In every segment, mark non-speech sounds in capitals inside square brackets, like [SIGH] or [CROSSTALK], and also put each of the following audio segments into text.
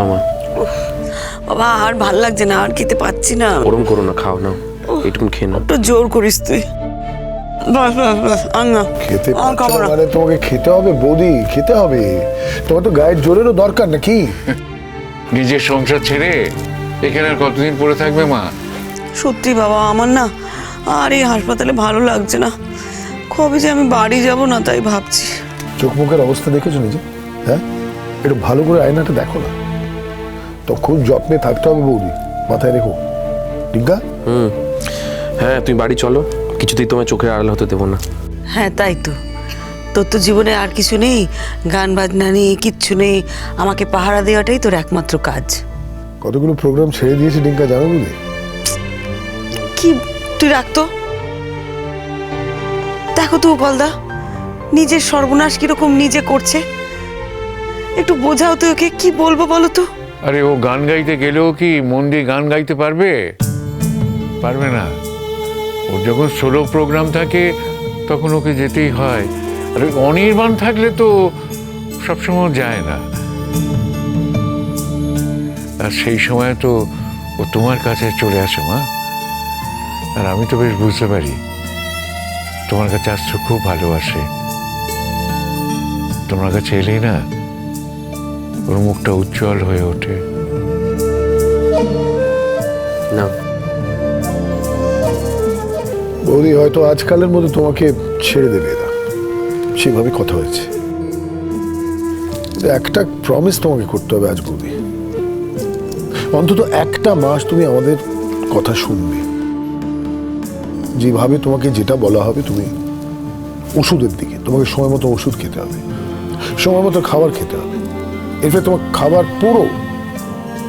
নাও মা বাবা আর ভালো লাগছে না আর খেতে পাচ্ছি না। ওরম করো না খাও নাও এইটুকুন খেয়ে নাও। একটু জোর করিস তুই। বাস বাস বাস না। খেতে আর পারছ না না। মানে তোমাকে খেতে হবে বৌদি খেতে হবে। তোমার তো গায়ের জোরেরও দরকার নাকি? [LAUGHS] নিজের সংসার ছেড়ে এখানে আর কতদিন পড়ে থাকবে মা? সত্যি বাবা আমার না আর এই হাসপাতালে ভালো লাগছে না। কবে যে আমি বাড়ি যাব না তাই ভাবছি। চোখ মুখের অবস্থা দেখেছ নিজে? হ্যাঁ? একটু ভালো করে আয়নাটা দেখো না। তো খুব যত্নে থাকতে হবে বৌদি। মাথায় রেখো। ডিঙ্কা হুম। হ্যাঁ তুমি বাড়ি চলো। কিছুতেই তোমার চোখের আড়াল হতে দেবো না। হ্যাঁ তাই তো। তোর তো জীবনে আর কিছু নেই। গান বাজনা নেই কিচ্ছু নেই। আমাকে পাহারা দেওয়াটাই তোর একমাত্র কাজ। কতগুলো প্রোগ্রাম ছেড়ে দিয়েছে ডিঙ্কা জানো বুঝলি কি? তুই রাখতো দেখো তো উপলদা নিজের সর্বনাশ কীরকম নিজে করছে। একটু বোঝাও তো ওকে কি বলব বলো তো? আরে ও গান গাইতে গেলেও কি মন দিয়ে গান গাইতে পারবে? পারবে না। ওর যখন সোলো প্রোগ্রাম থাকে, তখন ওকে যেতেই হয়। আর অনির্বাণ থাকলে তো সবসময় যায় না। আর সেই সময় তো ও তোমার কাছে চলে আসে, মা। আর আমি তো বেশ বুঝতে পারি। তোমার কাছে আসতে খুব ভালোবাসে। তোমার কাছে এলেই না ওর মুখটা উজ্জ্বল হয়ে ওঠে। না। বৌদি হয়তো আজকালের মধ্যে তোমাকে ছেড়ে দেবে এরা। সেভাবে কথা হয়েছে। একটা প্রমিস তোমাকে করতে হবে আজ বৌদি। অন্তত একটা মাস তুমি আমাদের কথা শুনবে। যেভাবে তোমাকে যেটা বলা হবে তুমি ওষুধের দিকে তোমাকে সময় মতো ওষুধ খেতে হবে। সময় মতো খাবার খেতে হবে। এরপরে তোমার খাবার পুরো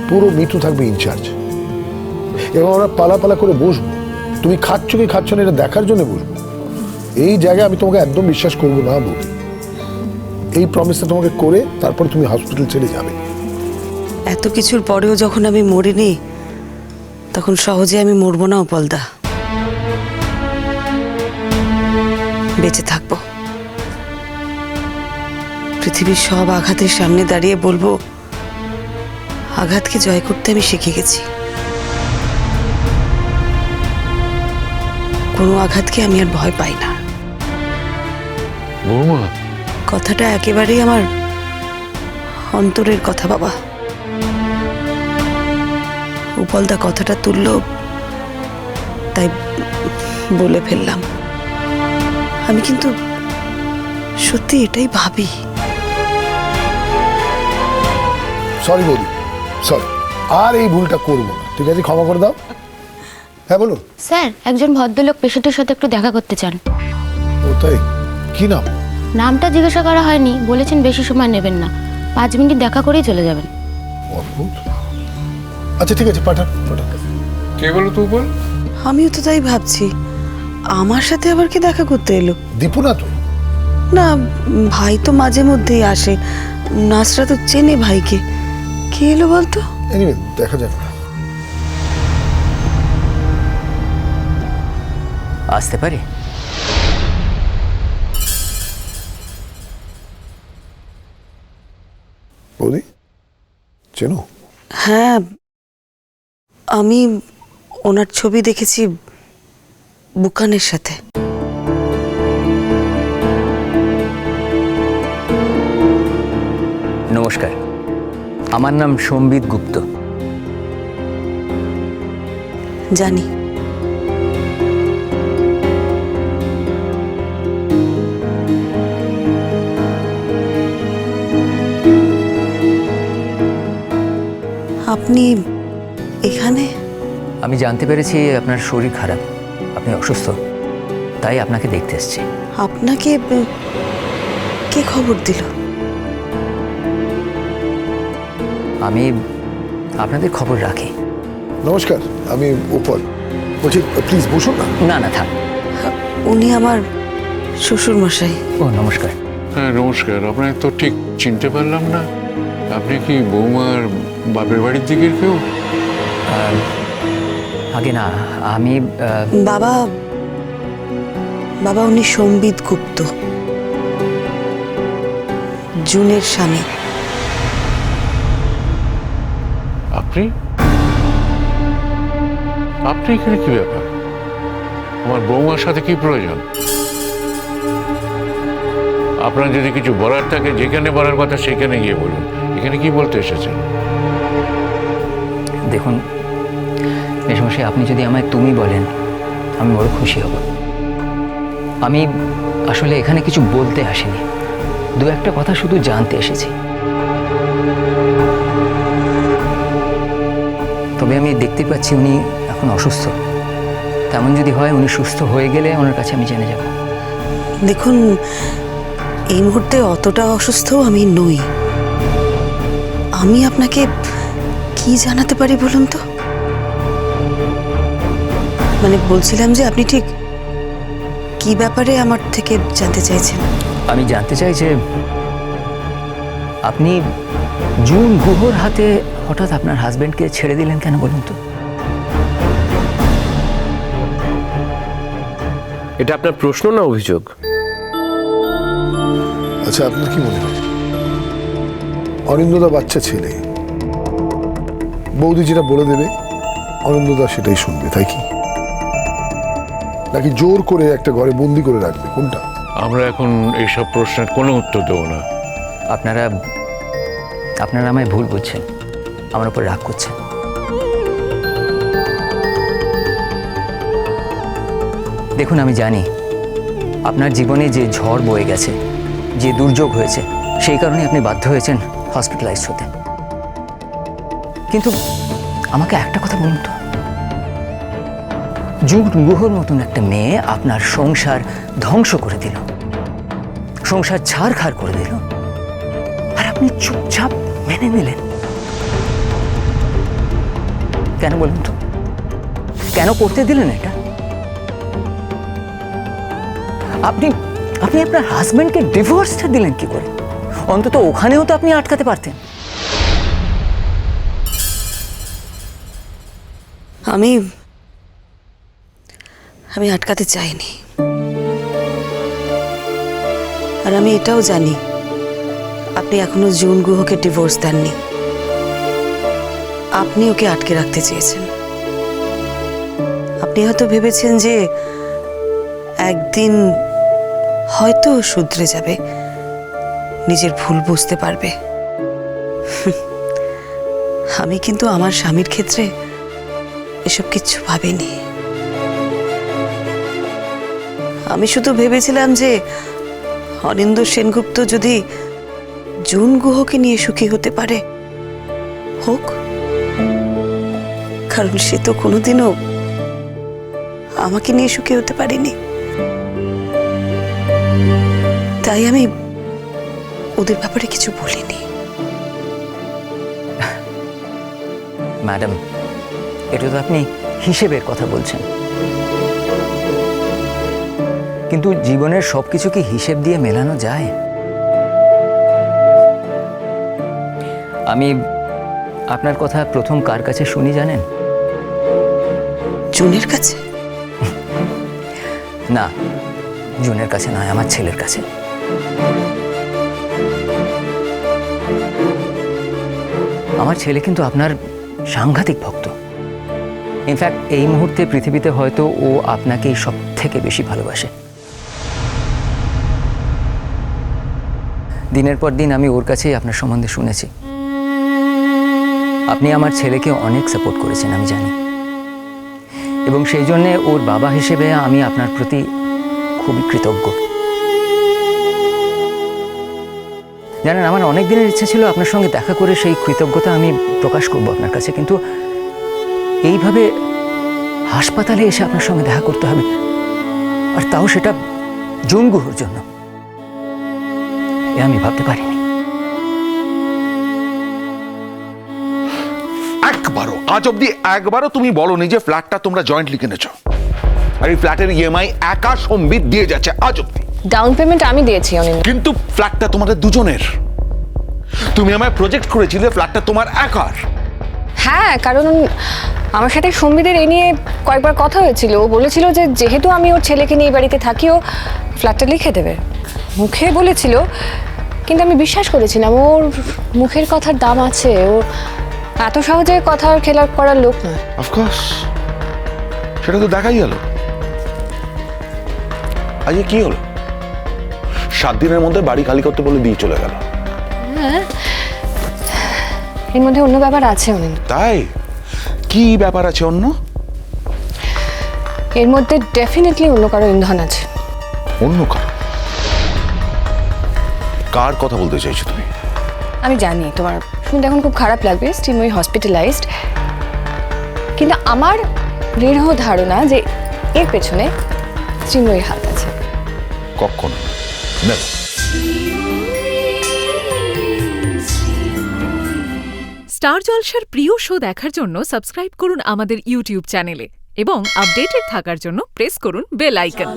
পুরো মৃত্যু থাকবে ইনচার্জ এবং আমরা পালা পালা করে বসবো। তুমি খাচ্ছ কি খাচ্ছ না, এটা দেখার জন্য বসবো। এই জায়গায় আমি তোমাকে একদম বিশ্বাস করব না বলি এই প্রমিসটা তোমাকে করে তারপর তুমি হসপিটাল ছেড়ে যাবে। এত কিছুর পরেও যখন আমি মরিনি তখন সহজে আমি মরবো না উপলদা বেঁচে থাকব। পৃথিবীর সব আঘাতের সামনে দাঁড়িয়ে বলব আঘাতকে জয় করতে আমি শিখে গেছি। কোনো আঘাতকে আমি আর ভয় পাই না। বৌমা। কথাটা একেবারেই আমার অন্তরের কথা বাবা। উপলদা কথাটা তুলল তাই বলে ফেললাম। আমি কিন্তু সত্যি এটাই ভাবি। সরি বলি সরি আর এই ভুলটা করব না। ঠিক আছে? ক্ষমা করে দাও। হ্যাঁ বলুন। স্যার একজন ভদ্রলোক পেশেন্টের সাথে একটু দেখা করতে চান। ও তাই কি নাম? নামটা জিজ্ঞাসা করা হয়নি। বলেছেন বেশি সময় নেবেন না। পাঁচ মিনিট দেখা করেই চলে যাবেন। অদ্ভুত। আচ্ছা ঠিক আছে পাঠান পাঠান। কে বলো তো বল? আমিও তো তাই ভাবছি। আমার সাথে আবার কি দেখা করতে এলো? দীপু না তো? না ভাই তো মাঝে মধ্যেই আসে। নাচরা তো চেনে ভাইকে। কে এলো বলতো? এনিওয়ে দেখা যাক। না আসতে পারি। বৌদি চেনো? হ্যাঁ আমি ওনার ছবি দেখেছি বুকানের সাথে। নমস্কার। আমার নাম সম্বিত গুপ্ত। জানি। আপনি এখানে? আমি জানতে পেরেছি আপনার শরীর খারাপ আপনি অসুস্থ তাই আপনাকে দেখতে এসেছি। আপনাকে কে খবর দিল? আমি আপনাদের খবর রাখি। নমস্কার আমি উপল। বলছি প্লিজ বসুন না। না না থাক উনি আমার শ্বশুর মশাই ও নমস্কার। হ্যাঁ নমস্কার। আপনাকে তো ঠিক চিনতে পারলাম না। আপনি কি বৌমার বাপের বাড়ির দিকের কেউ? আগে না আমি বাবা বাবা উনি সম্বিত গুপ্ত। জুনের স্বামী। আপনি? আপনি এখানে কি ব্যাপার? আমার বৌমার সাথে কি প্রয়োজন? আপনার যদি কিছু বলার থাকে, যেখানে বলার কথা সেখানে গিয়ে বলুন। এখানে কি বলতে এসেছেন? দেখুন মেশমশাই আপনি যদি আমায় তুমি বলেন, আমি বড় খুশি হব। আমি আসলে এখানে কিছু বলতে আসিনি। দু একটা কথা শুধু জানতে এসেছি। তবে আমি দেখতে পাচ্ছি উনি এখন অসুস্থ। তেমন যদি হয় উনি সুস্থ হয়ে গেলে ওনার কাছে আমি জেনে যাব। দেখুন এই মুহূর্তে অতটা অসুস্থ আমি নই। আমি আপনাকে কি জানাতে পারি বলুন তো? মানে বলছিলাম যে আপনি ঠিক কি ব্যাপারে আমার থেকে জানতে চাইছেন? আমি জানতে চাই যে আপনি জুন গুহর হাতে হঠাৎ আপনার হাজবেন্ডকে ছেড়ে দিলেন কেন বলুন তো? এটা আপনার প্রশ্ন না অভিযোগ? আচ্ছা আপনার কি মনে হয়? অরিন্দদা বাচ্চা ছেলে। বৌদি যেটা বলে দেবে অরিন্দদা সেটাই শুনবে তাই কি? নাকি জোর করে একটা ঘরে বন্দি করে রাখবে কোনটা? আমরা এখন এইসব প্রশ্নের কোনো উত্তর দেবো না। আপনারা আপনারা আমায় ভুল বুঝছেন। আমার উপর রাগ করছেন। দেখুন, আমি জানি আপনার জীবনে যে ঝড় বয়ে গেছে, যে দুর্যোগ হয়েছে, সেই কারণে আপনি বাধ্য হয়েছেন হসপিটালাইজড হতে। কিন্তু আমাকে একটা কথা বলুন তো। যুগ গুহর মতন একটা মেয়ে আপনার সংসার ধ্বংস করে দিল। সংসার ছাড়খাড় করে দিল। আর আপনি চুপচাপ মেনে নিলেন। কেন বলুন তো? কেন করতে দিলেন এটা? আপনি আপনি আপনার হাজবেন্ডকে ডিভোর্সটা দিলেন কি করে? অন্তত ওখানেও তো আপনি আটকাতে পারতেন। আমি আমি আটকাতে চাইনি। আর আমি এটাও জানি আপনি এখনও জুন গুহকে ডিভোর্স দেননি। আপনি ওকে আটকে রাখতে চেয়েছেন। আপনি হয়তো ভেবেছেন যে একদিন হয়তো শুধরে যাবে। নিজের ভুল বুঝতে পারবে। আমি কিন্তু আমার স্বামীর ক্ষেত্রে এসব কিচ্ছু ভাবিনি। আমি শুধু ভেবেছিলাম যে অনিন্দ সেনগুপ্ত যদি জুন গুহকে নিয়ে সুখী হতে পারে? হোক। কারণ সে তো কোনোদিনও আমাকে নিয়ে সুখী হতে পারেনি। তাই আমি ওদের ব্যাপারে কিছু বলিনি। ম্যাডাম, এটা তো আপনি হিসেবের কথা বলছেন। কিন্তু জীবনের সব কিছু কি হিসেব দিয়ে মেলানো যায়? আমি আপনার কথা প্রথম কার কাছে শুনি জানেন? জুনের কাছে? [LAUGHS] না জুনের কাছে নয় আমার ছেলের কাছে। আমার ছেলে কিন্তু আপনার সাংঘাতিক ভক্ত। ইনফ্যাক্ট এই মুহূর্তে পৃথিবীতে হয়তো ও আপনাকেই সব থেকে বেশি ভালোবাসে। দিনের পর দিন আমি ওর কাছেই আপনার সম্বন্ধে শুনেছি। আপনি আমার ছেলেকে অনেক সাপোর্ট করেছেন, আমি জানি। এবং সেই জন্যে ওর বাবা হিসেবে আমি আপনার প্রতি খুবই কৃতজ্ঞ। জানেন, আমার অনেক দিনের ইচ্ছে ছিল আপনার সঙ্গে দেখা করে সেই কৃতজ্ঞতা আমি প্রকাশ করব আপনার কাছে, কিন্তু এইভাবে হাসপাতালে এসে আপনার সঙ্গে দেখা করতে হবে, আর তাও সেটা জঙ্গুহর জন্য, এ আমি ভাবতে পারিনি। আজ অব্দি একবারও তুমি বলনি যে ফ্ল্যাটটা তোমরা জয়েন্টলি কিনেছ। আর এই ফ্ল্যাটের ইএমআই একা সম্বিত দিয়ে যাচ্ছে আজ অব্দি ডাউন পেমেন্ট আমি দিয়েছি অনিন্দ কিন্তু ফ্ল্যাটটা তোমাদের দুজনের। তুমি আমায় প্রজেক্ট করেছিলে ফ্ল্যাটটা তোমার একার। হ্যাঁ কারণ আমার সাথে সম্বিদের এই নিয়ে কয়েকবার কথা হয়েছিল। ও বলেছিল যে যেহেতু আমি ওর ছেলেকে নিয়ে এই বাড়িতে থাকি ও ফ্ল্যাটটা লিখে দেবে। মুখে বলেছিল কিন্তু আমি বিশ্বাস করেছিলাম ওর মুখের কথার দাম আছে ও এত সহজে কথার খেলা করার লোক নয়। অফকোর্স সেটা তো দেখাই গেল। আজকে কি হলো? সাত দিনের মধ্যে বাড়ি খালি করতে বলে দিয়ে চলে গেল। এর মধ্যে অন্য ব্যাপার আছে অনিন্দ। তাই? কি ব্যাপার আছে অন্য? এর মধ্যে ডেফিনেটলি অন্য কারও ইন্ধন আছে। অন্য কার? কার কথা বলতে চাইছো তুমি? আমি জানি তোমার শুনতে এখন খুব খারাপ লাগবে স্টিমই হসপিটালাইজড কিন্তু আমার দৃঢ় ধারণা যে এর পেছনে স্টিময়ের হাত আছে। কখন স্টার জলসার প্রিয় শো দেখার জন্য সাবস্ক্রাইব করুন আমাদের ইউটিউব চ্যানেলে এবং আপডেটেড থাকার জন্য প্রেস করুন বেল আইকন।